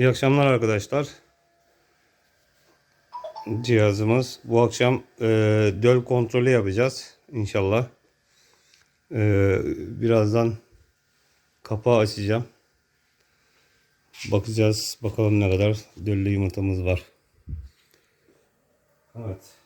İyi akşamlar arkadaşlar. Cihazımız bu akşam e, döl kontrolü yapacağız inşallah. E, birazdan kapağı açacağım. Bakacağız bakalım ne kadar döllü yumurtamız var. Evet.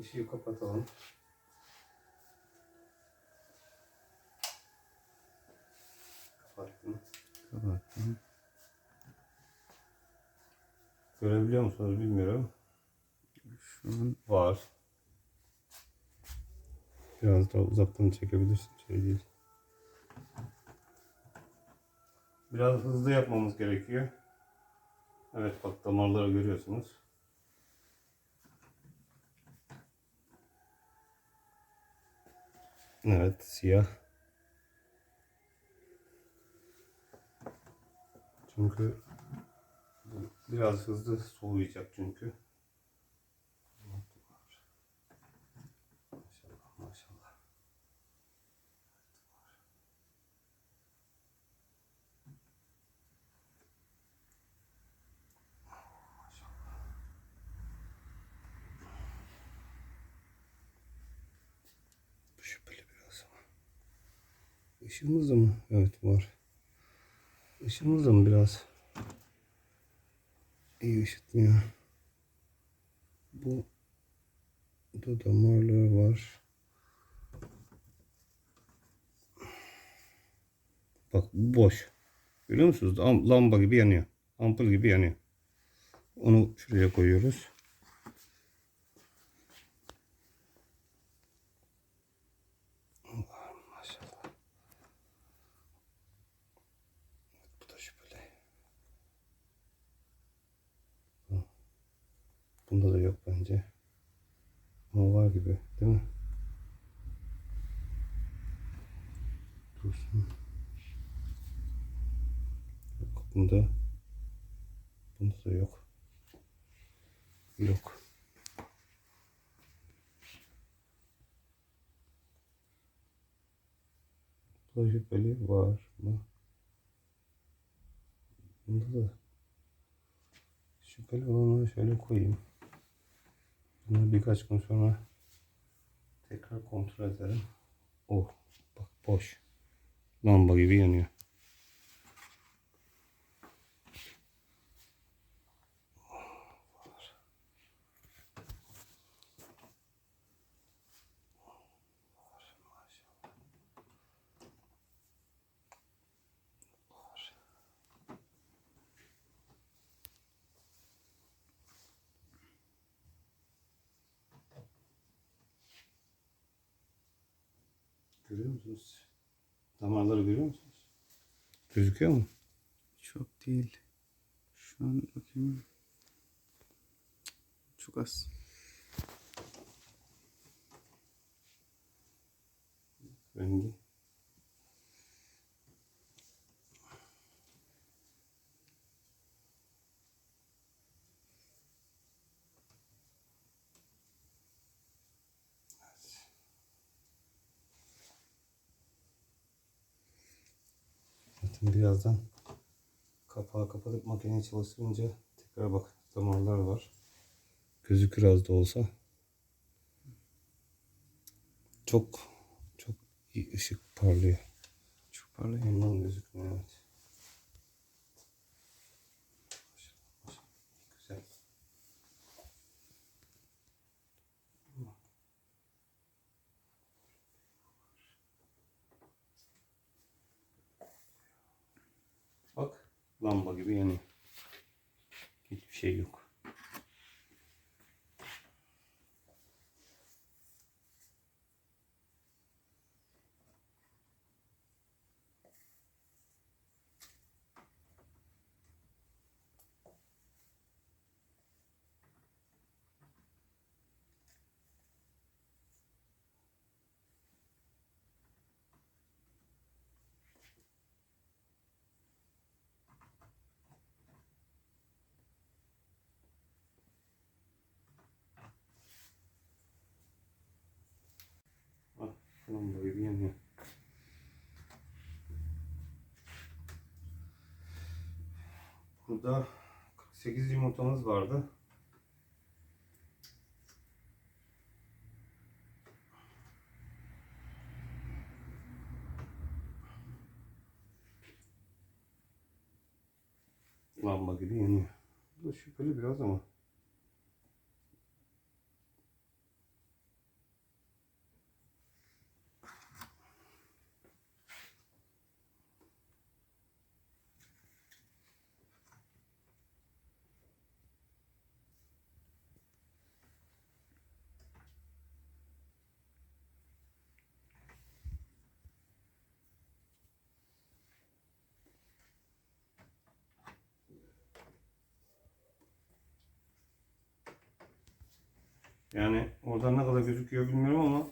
Işığı kapatalım. Kapattım. Kapattım. Görebiliyor musunuz bilmiyorum. Şu an Var. Biraz daha uzaktan çekebilirsin. Şey değil. Biraz hızlı yapmamız gerekiyor. Evet bak damarları görüyorsunuz. Evet siyah. Çünkü biraz hızlı soğuyacak çünkü. Maşallah maşallah. Bu şüpheli biraz ama. Işığımız da mı? Evet var. Işığımız da mı biraz? İyi ışıtmıyor. Bu da damarları var. Bak bu boş. Görüyor musunuz? Am- Lamba gibi yanıyor. Ampul gibi yanıyor. Onu şuraya koyuyoruz. Allah'ım maşallah. Evet, bu da şüpheli. Hı. Bunda da yok bence. Ama var gibi değil mi? Dursun. Yok bunda. Bunda da yok. Yok. Bu da şüpheli var mı? Bunda da şüpheli olanları şöyle koyayım. Bunu birkaç gün sonra tekrar kontrol ederim. Oh bak boş. Lamba gibi yanıyor. Görüyor musunuz? Damarları görüyor musunuz? Gözüküyor mu? çok değil. Şu an bakayım. Çok az. Rengi. Zaten birazdan kapağı kapatıp makineyi çalıştırınca tekrar bak damarlar var. Gözükür az da olsa. Çok çok iyi ışık parlıyor. Çok parlıyor. Ondan gözükmüyor evet. Lamba gibi yanıyor. Hiçbir şey yok. Burada 48 yumurtamız vardı. Lamba gibi yanıyor. Bu da şüpheli biraz ama. Yani oradan ne kadar gözüküyor bilmiyorum ama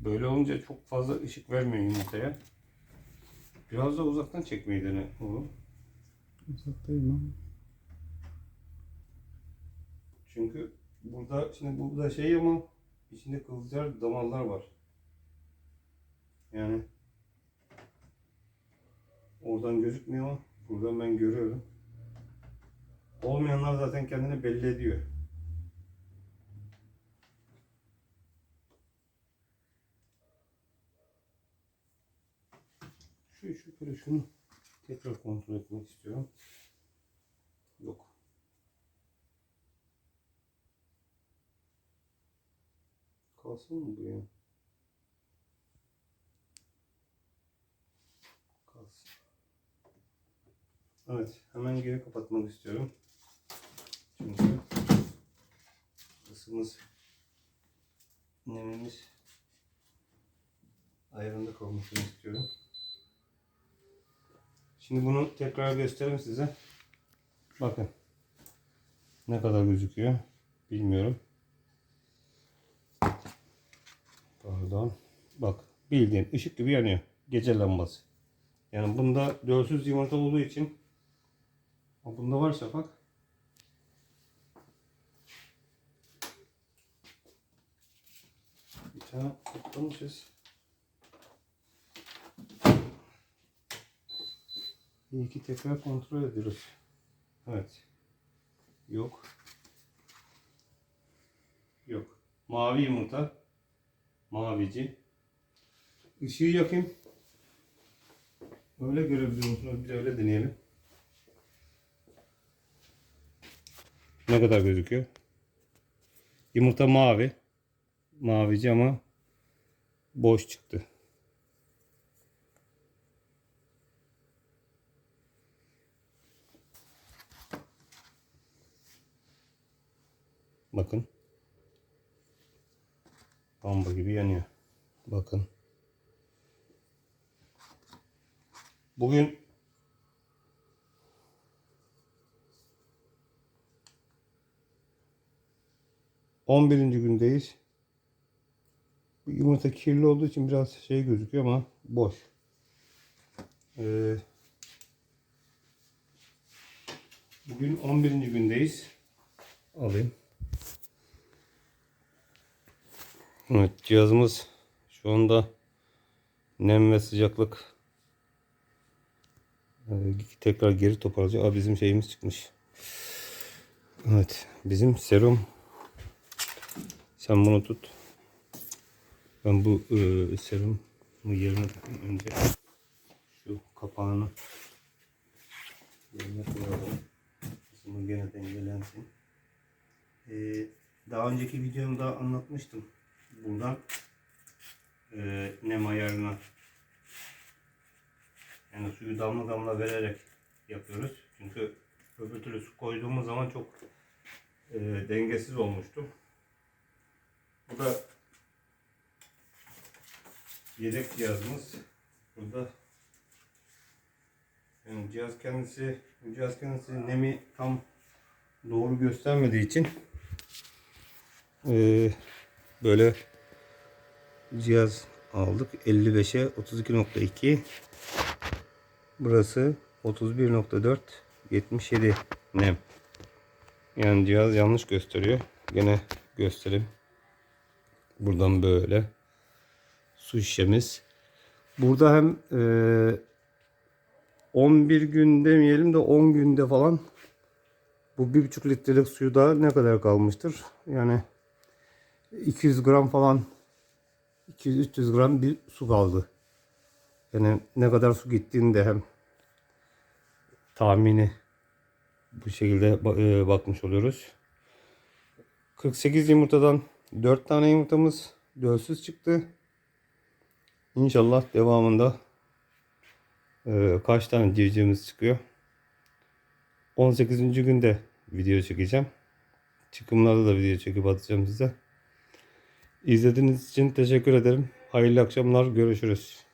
böyle olunca çok fazla ışık vermiyor yumurtaya. Biraz da uzaktan çekmeyi dene oğlum. Uzaktayım ama. Çünkü burada şimdi bu da şey ama içinde kılcal damarlar var. Yani oradan gözükmüyor ama buradan ben görüyorum. Olmayanlar zaten kendini belli ediyor. Şu şu şunu tekrar kontrol etmek istiyorum. Yok. Kalsın mı bu ya? Kalsın. Evet, hemen geri kapatmak istiyorum. Çünkü ısımız, nemimiz ayarında kalmasını istiyorum. Şimdi bunu tekrar göstereyim size. Bakın. Ne kadar gözüküyor bilmiyorum. Pardon. Bak bildiğin ışık gibi yanıyor. Gece lambası. Yani bunda dölsüz yumurta olduğu için bunda var şafak. Bir tane kutlamışız. İyi ki tekrar kontrol ediyoruz. Evet. Yok. Yok. Mavi yumurta. Mavici. Işığı yakayım. Öyle görebiliyor musunuz? Bir de öyle deneyelim. Ne kadar gözüküyor? Yumurta mavi. Mavici ama boş çıktı. Bakın. Bomba gibi yanıyor. Bakın. Bugün on birinci gündeyiz. Bu yumurta kirli olduğu için biraz şey gözüküyor ama boş. Ee, bugün 11. gündeyiz. Alayım. Evet cihazımız şu anda nem ve sıcaklık Ee, tekrar geri toparlayacak. Aa, bizim şeyimiz çıkmış. Evet bizim serum sen bunu tut. Ben bu e, serumu yerine önce. Şu kapağını yerine koyalım. Isımı gene dengelensin. Ee, daha önceki videomda anlatmıştım. Buradan e, nem ayarına yani suyu damla damla vererek yapıyoruz. Çünkü öbür türlü su koyduğumuz zaman çok e, dengesiz olmuştu. Bu da yedek cihazımız. Burada yani cihaz kendisi cihaz kendisi nemi tam doğru göstermediği için e, böyle cihaz aldık. 55'e 32.2 burası 31.4 77 nem. Yani cihaz yanlış gösteriyor. Gene göstereyim buradan böyle. Su şişemiz. Burada hem e, 11 gün demeyelim de 10 günde falan bu 1,5 litrelik suyu da ne kadar kalmıştır? Yani 200 gram falan 200-300 gram bir su kaldı. Yani ne kadar su gittiğini de hem tahmini bu şekilde e, bakmış oluyoruz. 48 yumurtadan 4 tane yumurtamız dölsüz çıktı. İnşallah devamında e, kaç tane civcivimiz çıkıyor. 18. günde video çekeceğim. Çıkımlarda da video çekip atacağım size. İzlediğiniz için teşekkür ederim. Hayırlı akşamlar. Görüşürüz.